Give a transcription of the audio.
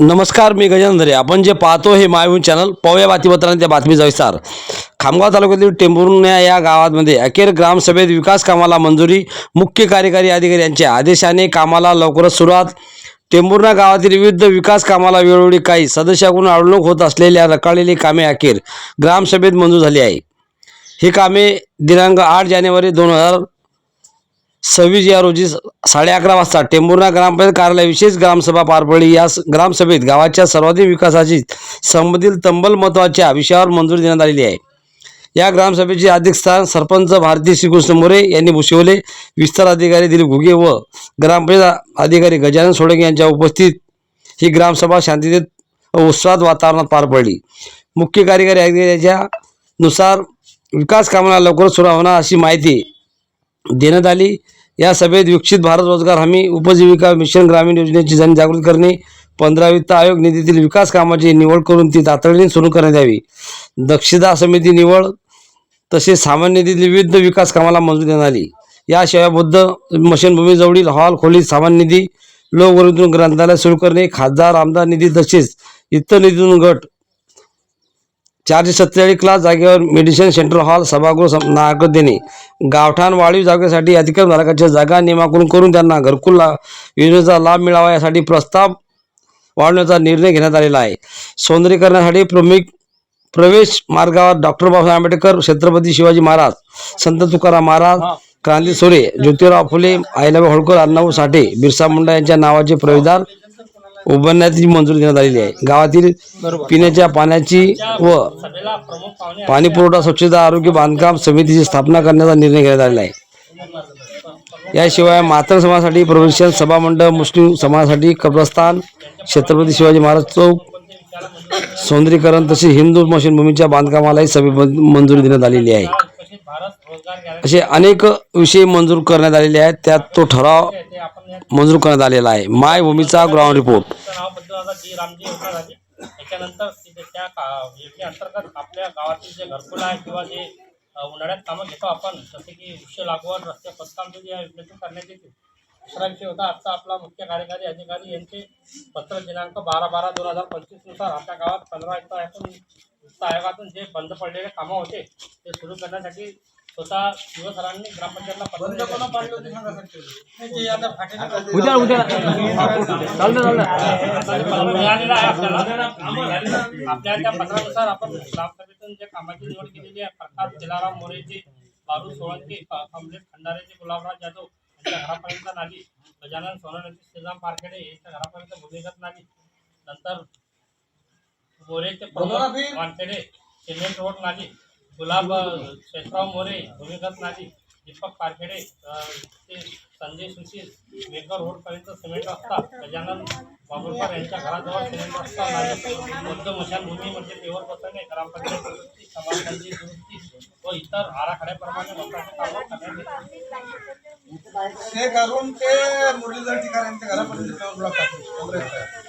नमस्कार मी गजेंद्रे आपण जे पाहतो हे मायभूमी चॅनल पाहूया बातमीपत्राने त्या बातमीचा विस्तार. खामगाव तालुक्यातील टेंभुर्ण्या या गावामध्ये अखेर ग्रामसभेत विकास कामाला मंजुरी मुख्य कार्यकारी अधिकारी यांच्या आदेशाने कामाला लवकरच सुरुवात. टेंभुर्णा गावातील विविध विकास कामाला वेळोवेळी काही सदस्याकडून अडवणूक होत असलेल्या रखडलेली कामे अखेर ग्रामसभेत मंजूर झाली आहे. ही कामे दिनांक आठ जानेवारी दोन हजार सव्वीस या रोजी साडे अकरा वाजता टेंभुर्णा ग्रामपंचायत कार्यालय विशेष ग्रामसभा पार पडली. या स- ग्रामसभेत गावाच्या सर्वाधिक विकासाची संबंधित तंबल महत्त्वाच्या विषयावर मंजुरी देण्यात आलेली आहे. या ग्रामसभेचे अध्यक्षस्थान सरपंच भारती श्रीकृष्ण मोरे यांनी भूषवले. विस्तार अधिकारी दिलीप घुगे व ग्रामपंचायत अधिकारी गजानन सोडंगे यांच्या उपस्थित ही ग्रामसभा शांततेत व उत्साहात वातावरणात पार पडली. मुख्य कार्यकारी अधिकाऱ्याच्या नुसार विकास कामाला लवकरच सुरू होणार अशी माहिती देण्यात आली. या सभेत विकसित भारत रोजगार हमी उपजीविका मिशन ग्रामीण योजनेची जनजागृती करणे पंधरा वित्त आयोग निधीतील विकास कामाची निवड करून ती तातडीने सुरू करण्यात यावी. दक्षता समिती निवड तसेच सामान्य निधीतील विविध विकास कामाला मंजुरी देण्यात आली. याशिवाय बुद्ध मशनभूमीजवळील हॉल खोलीत सामान्य निधी लोकवर्गीतून ग्रंथालय सुरू करणे खासदार आमदार निधी तसेच इतर निधीतून गट चारशे सत्तेचाळीस क्लास जागेवर मेडिसिन सेंटर हॉल सभागृह नागरिक देणे गावठाण वाढीव जागेसाठी अतिक्रम धारकाच्या जागा नियमाकडून करून त्यांना घरकुल ला- योजनेचा लाभ मिळावा यासाठी प्रस्ताव वाढवण्याचा निर्णय घेण्यात आलेला आहे. सौंदर्यीकरणासाठी प्रमुख प्रवेश मार्गावर डॉक्टर बाबासाहेब आंबेडकर छत्रपती शिवाजी महाराज संत तुकाराम महाराज क्रांती सोरे ज्योतिराव फुले अहिल्याबाई होळकर अण्णाभाऊ साठे बिरसा मुंडा यांच्या नावाचे प्रवेशद्वार उभारण्याची मंजुरी देण्यात आलेली आहे. गावातील पिण्याच्या पाण्याची व पाणी पुरवठा स्वच्छता आरोग्य बांधकाम समितीची स्थापना करण्याचा निर्णय घेण्यात आलेला आहे. याशिवाय मातंग समाजासाठी प्रवेशन सभामंडप मुस्लिम समाजासाठी कब्रस्तान छत्रपती शिवाजी महाराज चौक सौंदर्यीकरण तसेच हिंदू स्मशानभूमीच्या बांधकामालाही सभेमध्ये मंजुरी देण्यात आलेली आहे. असे अनेक विषय मंजूर करण्यात आलेले आहेत. त्यात तो ठराव मंजूर करण्यात आलेला आहे. माय भूमीचा ग्राउंड रिपोर्ट. त्याच्यानंतर त्या योजनेअंतर्गत आपल्या गावातील जे घरकुल आहे किंवा जे उन्हाळ्यात कामं घेतो आपण जसे की वृक्ष लागवड रस्ते जे या योजनेतून करण्यात येते दुसरा विषय होता. आजचा आपला मुख्य कार्यकारी अधिकारी यांचे पत्र दिनांक बारा बारा दोन हजार पंचवीसनुसार आपल्या गावात पंधरा वित्त आयोगातून वित्त आयोगातून जे बंद पडलेले कामं होते ते सुरू करण्यासाठी स्वतः शिवसरांनी ग्रामपंचायतला पत्र दिले. उद्या उद्या. मिळालेला आहे आपल्याला. आपल्या त्या पत्रानुसार आपण ग्रामसभेतून जे कामाची निवड केलेली आहे प्रकाश दिलाराम मोरेचे बारू सोळंके कमलेश खंडारेचे गुलाबराव जाधव घरापर्यंत नाली गजानन सोनवणे श्रीराम पारखेडे यांच्या घरापर्यंत भूमिगत नाली नंतर मोरेचे प्रमोद वानखेडे सिमेंट रोड नाली गुलाब शेषराव मोरे भूमिगत नाली दीपक पारखेडे ते संजय सुशील मेकर रोडपर्यंत सिमेंट रस्ता. गजानन बाबुरकर यांच्या घराजवळ सिमेंट रस्ता नाली बौद्ध मशानभूमीमध्ये पेवर बसवणे ग्रामपंचायत दुरुस्ती समाजकांची दुरुस्ती व इतर आराखड्याप्रमाणे महत्त्वाचे कामं करण्यात ते करून ते मुरलीधर ठिकाण यांच्या घरापर्यंत ब्लॉक टाकले